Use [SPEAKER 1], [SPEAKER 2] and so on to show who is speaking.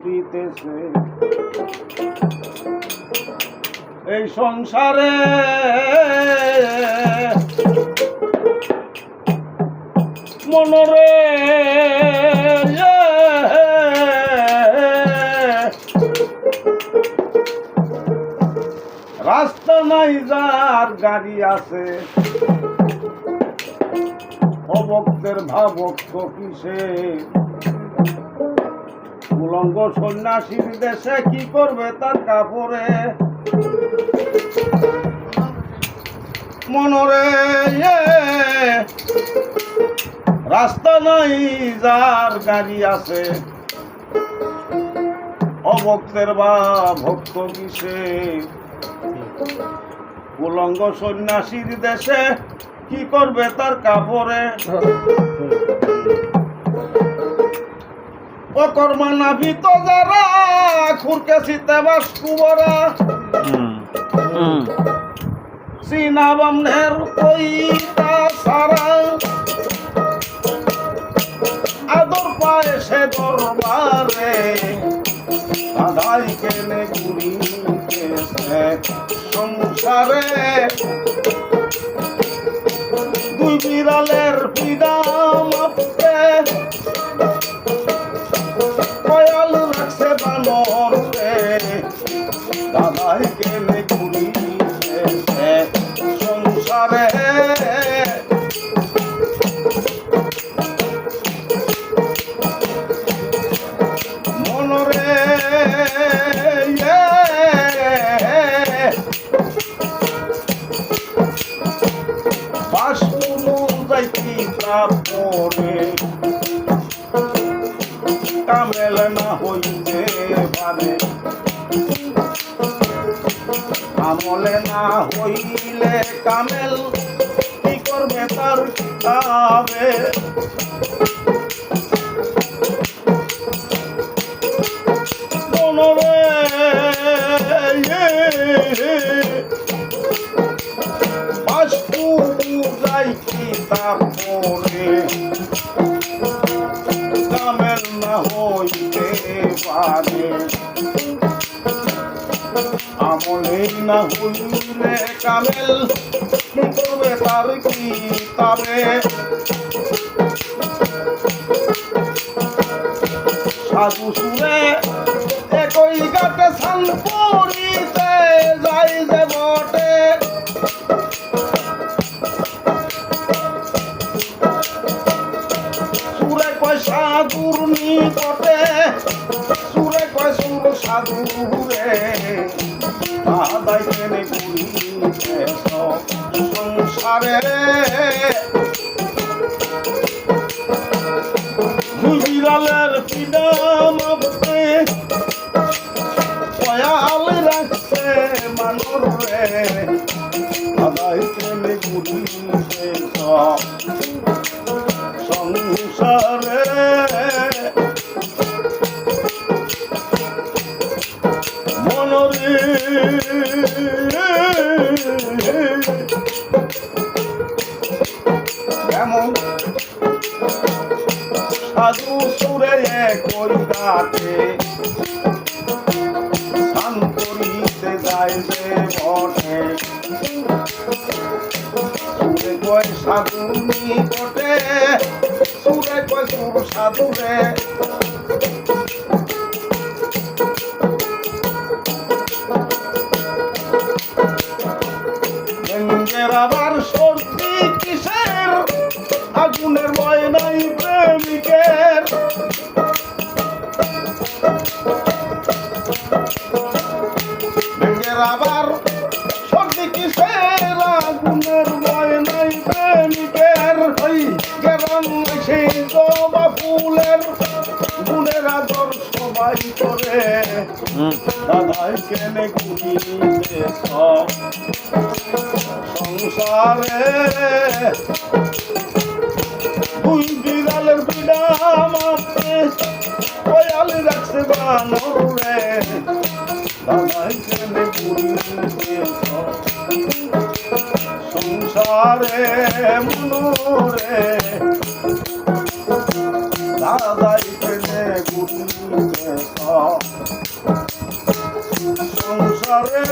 [SPEAKER 1] দিতেছে। এই সংসারে মনরে রাস্তা নাই যার গাড়ি আছে। অভক্তের ভাবক্ত কিসে উলঙ্গ সন্ন্যাসীর দেশে কি করবে তার কাপড়ে? মনরে রাস্তা নাই, যার গাড়ি আছে। অভক্তের বা ভক্ত কিসে? উলঙ্গ সন্ন্যাসীর দেশে কি করবে তার কাপড়ে? ও কর্মা নাভিত যারা খুরকে শীতে বাস কুবরা চীনা বামনের কইতা সারা। আদর পায় সে দরবারে আদাই কেনে সংসারে। দুই বিড়ালের পিদাম সংসারে মনরে ইয়ে, বাসগুলো যাইতি তারপরে কামেল না হইতে পারে। আমলে না হইলে কামেল কি করবে তার কিতাবে বাস্তু যাই কিতাবরে কামেল আমলে না হইলে কামেল কি করবে তার কিতাবে। সাধু সুরে একই গাতে সান পড়িতে যাই যে বটে। সুরে কয় সাধুর নিকটে, সুরে কয় সুর সাধুরে। কেনে ঘুরিতে সংসারে বিড়ালের পিডাম আপনি কয়াল রাখছে মানুর রে। আদায় কেনে ঘুরিতে সংসারে মনরে সাধু সুরে কই গাতে স্নান করিতে যায় যে সুরে কয় সাধু নিকটে সুরে কয় সুর সাধুরে গেঞ্জের আবার সর্দি কিসের? আগুনের ভয় করে দাদাই কেনে ঘুরিতে সংসারে দুই বিড়ালের বিড়াম আপনি কয়াল রাখছে বানরে দাদাই কেনে ঘুরিতে সংসারে মনোরে সংসারে